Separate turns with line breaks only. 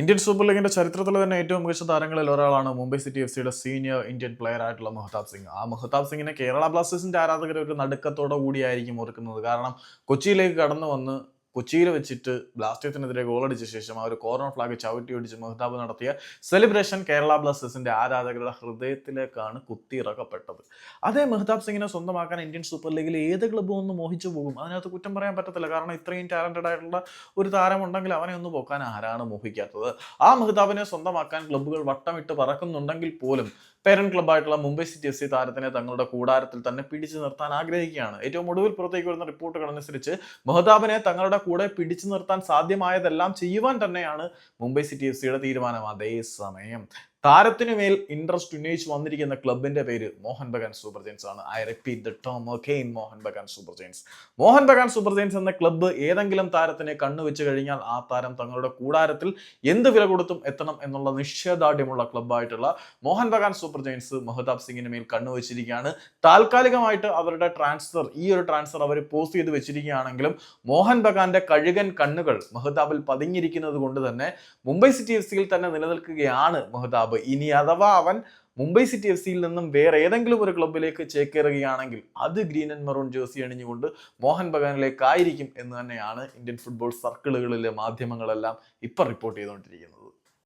Indian super ലീഗിന്റെ ചരിത്രത്തിൽ തന്നെ ഏറ്റവും മികച്ച താരങ്ങളിൽ ഒരാളാണ് മുംബൈ സിറ്റി എഫ് സിയുടെ സീനിയർ ഇന്ത്യൻ പ്ലെയർ ആയിട്ടുള്ള മെഹ്താബ് സിംഗ്. ആ മെഹ്താബ് സിംഗിനെ കേരള ബ്ലാസ്റ്റേഴ്സിന്റെ ആരാധകർ ഒരു നടുക്കത്തോടെ കൂടിയായിരിക്കും ഓർക്കുന്നത്. കാരണം കൊച്ചിയിലേക്ക് കടന്നു വന്ന് കൊച്ചിയിൽ വെച്ചിട്ട് ബ്ലാസ്റ്റേഴ്സിനെതിരെ ഗോളടിച്ച ശേഷം ആ ഒരു കോർണർ ഫ്ലാഗ് ചവിട്ടി ഒടിച്ച് മെഹ്താബ് നടത്തിയ സെലിബ്രേഷൻ കേരള ബ്ലാസ്റ്റേഴ്സിന്റെ ആരാധകരുടെ ഹൃദയത്തിലേക്കാണ് കുത്തിയിറക്കപ്പെട്ടത്. അതേ മെഹ്താബ് സിംഗിനെ സ്വന്തമാക്കാൻ ഇന്ത്യൻ സൂപ്പർ ലീഗിൽ ഏത് ക്ലബ്ബും ഒന്ന് മോഹിച്ചു പോകും? അതിനകത്ത് കുറ്റം പറയാൻ പറ്റത്തില്ല. കാരണം ഇത്രയും ടാലന്റഡ് ആയിട്ടുള്ള ഒരു താരമുണ്ടെങ്കിൽ അവനെ ഒന്ന് പോക്കാൻ ആരാണ് മോഹിക്കാത്തത്? ആ മെഹ്താബിനെ സ്വന്തമാക്കാൻ ക്ലബ്ബുകൾ വട്ടമിട്ട് പറക്കുന്നുണ്ടെങ്കിൽ പോലും പേരന്റ് ക്ലബ്ബായിട്ടുള്ള മുംബൈ സിറ്റി എഫ് സി താരത്തിനെ തങ്ങളുടെ കൂടാരത്തിൽ തന്നെ പിടിച്ചു നിർത്താൻ ആഗ്രഹിക്കുകയാണ്. ഏറ്റവും ഒടുവിൽ പുറത്തേക്ക് വരുന്ന റിപ്പോർട്ടുകൾ അനുസരിച്ച് മെഹ്താബിനെ തങ്ങളുടെ കൂടെ പിടിച്ചു നിർത്താൻ സാധ്യമായതെല്ലാം ചെയ്യുവാൻ തന്നെയാണ് മുംബൈ സിറ്റി എഫ് സിയുടെ തീരുമാനം അതേസമയം. താരത്തിനു മേൽ ഇൻട്രസ്റ്റ് ഉന്നയിച്ച് വന്നിരിക്കുന്ന ക്ലബിന്റെ പേര് മോഹൻ ബഗാൻ സൂപ്പർ ജെയിൻസ് ആണ്. I repeat the term in Mohan Bagan super giants Mohan Bagan super giants എന്ന ക്ലബ്ബ് ഏതെങ്കിലും താരത്തിനെ കണ്ണുവെച്ച് കഴിഞ്ഞാൽ ആ താരം തങ്ങളുടെ കൂടാരത്തിൽ എന്ത് വില കൊടുത്തും എത്തണം എന്നുള്ള നിശ്ചയദാർഢ്യമുള്ള ക്ലബ്ബായിട്ടുള്ള മോഹൻ ബഗാൻ സൂപ്പർ ജെയിൻസ് മെഹ്താബ് സിംഗിന് മേൽ കണ്ണുവെച്ചിരിക്കുകയാണ് താൽക്കാലികമായിട്ട് അവരുടെ ട്രാൻസ്ഫർ ഈ ഒരു ട്രാൻസ്ഫർ അവർ പോസ്റ്റ് ചെയ്ത് വെച്ചിരിക്കുകയാണെങ്കിലും മോഹൻ ബഗാന്റെ കഴുകൻ കണ്ണുകൾ മെഹ്താബിൽ പതിഞ്ഞിരിക്കുന്നത് കൊണ്ട് തന്നെ മുംബൈ സിറ്റി എഫ് സിയിൽ തന്നെ നിലനിൽക്കുകയാണ് മെഹ്താബ്. ഇനി അഥവാ അവൻ മുംബൈ സിറ്റി എഫ് സിയിൽ നിന്നും വേറെ ഏതെങ്കിലും ഒരു ക്ലബിലേക്ക് ചേക്കേറുകയാണെങ്കിൽ അത് ഗ്രീൻ ആൻഡ് മെറൂൺ ജേഴ്സി അണിഞ്ഞുകൊണ്ട് മോഹൻ ബഗാനിലേക്കായിരിക്കും എന്ന് തന്നെയാണ് ഇന്ത്യൻ ഫുട്ബോൾ സർക്കിളുകളിലെ മാധ്യമങ്ങളെല്ലാം ഇപ്പം റിപ്പോർട്ട് ചെയ്തുകൊണ്ടിരിക്കുന്നത്.